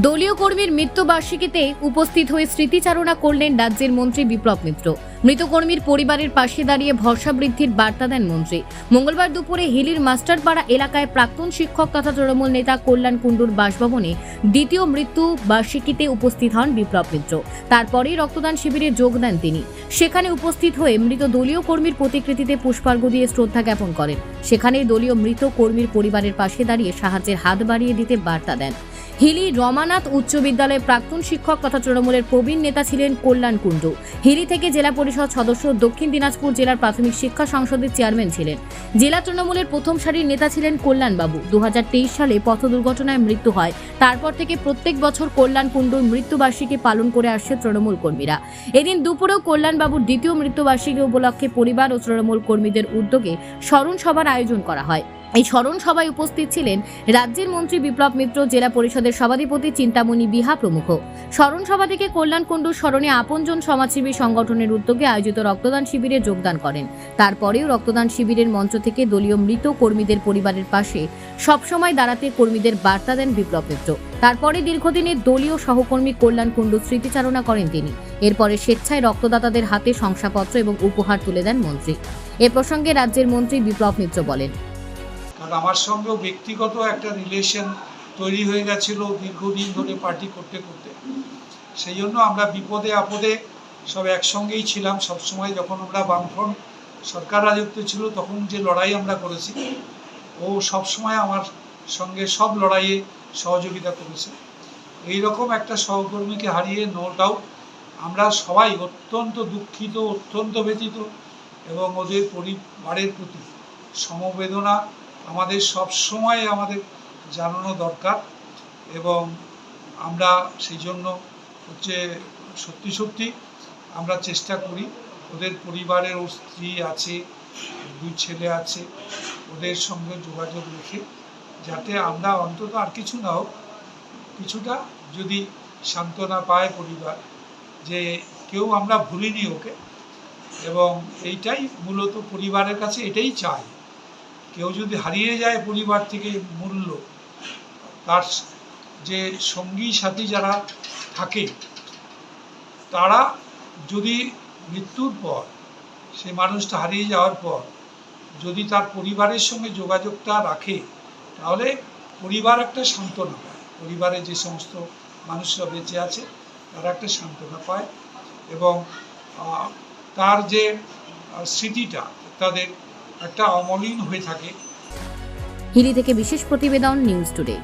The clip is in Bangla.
দলীয় কর্মীর মৃত্যুবার্ষিকীতে উপস্থিত হয়ে স্মৃতিচারণা করলেন রাজ্যের মন্ত্রী বিপ্লব মিত্র। মৃত কর্মীর পরিবারের পাশে দাঁড়িয়ে ভরসা বৃদ্ধির বার্তা দেন মন্ত্রী। মঙ্গলবার দুপুরে হিলির মাস্টারপাড়া এলাকায় প্রাক্তন শিক্ষক তথা তৃণমূল নেতা কল্যাণ কুণ্ডুর বাসভবনে দ্বিতীয় মৃত্যু বার্ষিকীতে উপস্থিত হন বিপ্লব মিত্র। তারপরেই রক্তদান শিবিরে যোগ দেন তিনি। সেখানে উপস্থিত হয়ে মৃত দলীয় কর্মীর প্রতিকৃতিতে পুষ্পার্ঘ্য দিয়ে শ্রদ্ধা জ্ঞাপন করেন। সেখানেই দলীয় মৃত কর্মীর পরিবারের পাশে দাঁড়িয়ে সাহায্যের হাত বাড়িয়ে দিতে বার্তা দেন। হিলি রমানাথ উচ্চ বিদ্যালয়ের প্রাক্তন শিক্ষক তথা তৃণমূলের প্রবীণ নেতা ছিলেন কল্যাণ কুণ্ডু। হিলি থেকে জেলা পরিষদ সদস্য দক্ষিণ দিনাজপুর জেলার প্রাথমিক শিক্ষা সংসদের চেয়ারম্যান ছিলেন। জেলা তৃণমূলের প্রথম সারির নেতা ছিলেন কল্যাণবাবু দু হাজার তেইশ সালে পথ দুর্ঘটনায় মৃত্যু হয়। তারপর থেকে প্রত্যেক বছর কল্যাণ কুণ্ডুর মৃত্যুবার্ষিকী পালন করে আসছে তৃণমূল কর্মীরা। এদিন দুপুরেও কল্যাণবাবুর দ্বিতীয় মৃত্যুবার্ষিকী উপলক্ষে পরিবার ও তৃণমূল কর্মীদের উদ্যোগে স্মরণ সভার আয়োজন করা হয়। এই স্মরণ সভায় উপস্থিত ছিলেন রাজ্যের মন্ত্রী বিপ্লব মিত্র, জেলা পরিষদের সভাধিপতি চিন্তামণি বিহা প্রমুখ। স্মরণ সভা থেকে কল্যাণ কুণ্ডুর স্মরণে আপনজন সমাজসেবী সংগঠনের উদ্যোগে আয়োজিত রক্তদান শিবিরে যোগদান করেন। তারপরেও রক্তদান শিবিরের মঞ্চ থেকে দলীয় মৃত কর্মীদের পরিবারের পাশে সবসময় দাঁড়াতে কর্মীদের বার্তা দেন বিপ্লব মিত্র। তারপরে দীর্ঘদিনের দলীয় সহকর্মী কল্যাণ কুণ্ডু স্মৃতিচারণা করেন তিনি। এরপরে স্বেচ্ছায় রক্তদাতাদের হাতে শংসাপত্র এবং উপহার তুলে দেন মন্ত্রী। এ প্রসঙ্গে রাজ্যের মন্ত্রী বিপ্লব মিত্র বলেন আমার সঙ্গেও ব্যক্তিগত একটা রিলেশন তৈরি হয়ে গেছিল দীর্ঘদিন ধরে পার্টি করতে করতে। সেই জন্য আমরা বিপদে আপদে সব একসঙ্গেই ছিলাম। সবসময় যখন আমরা বামফ্রন্ট সরকার রাজত্ব ছিল তখন যে লড়াই আমরা করেছি, ও সবসময় আমার সঙ্গে সব লড়াইয়ে সহযোগিতা করেছে। এই রকম একটা সহকর্মীকে হারিয়ে নো ডাউট আমরা সবাই অত্যন্ত দুঃখিত, অত্যন্ত ব্যথিত এবং ওদের পরিবারের প্রতি সমবেদনা আমাদের সব সময় আমাদের জানানো দরকার এবং আমরা সেই জন্য হচ্ছে সত্যি সত্যি আমরা চেষ্টা করি। ওদের পরিবারের ও স্ত্রী আছে, দুই ছেলে আছে, ওদের সঙ্গে যোগাযোগ রেখে যাতে আমরা অন্তত আর কিছু না হোক, কিছুটা যদি সান্ত্বনা পায় পরিবার যে কেউ আমরা ভুলিনি ওকে এবং এইটাই মূলত পরিবারের কাছে এটাই চাই। কেউ যদি হারিয়ে যায় পরিবার থেকে মূল্য, তার যে সঙ্গী সাথী যারা থাকে, তারা যদি মৃত্যুর পর, সে মানুষটা হারিয়ে যাওয়ার পর যদি তার পরিবারের সঙ্গে যোগাযোগটা রাখে, তাহলে পরিবার একটা সান্ত্বনা পায়। পরিবারে যে সমস্ত মানুষরা বেঁচে আছে, তারা একটা সান্ত্বনা পায় এবং তার যে স্মৃতিটা, তাদের একটা অমলিন হয়ে থাকে। হিলি থেকে বিশেষ প্রতিবেদন নিউজ টুডে।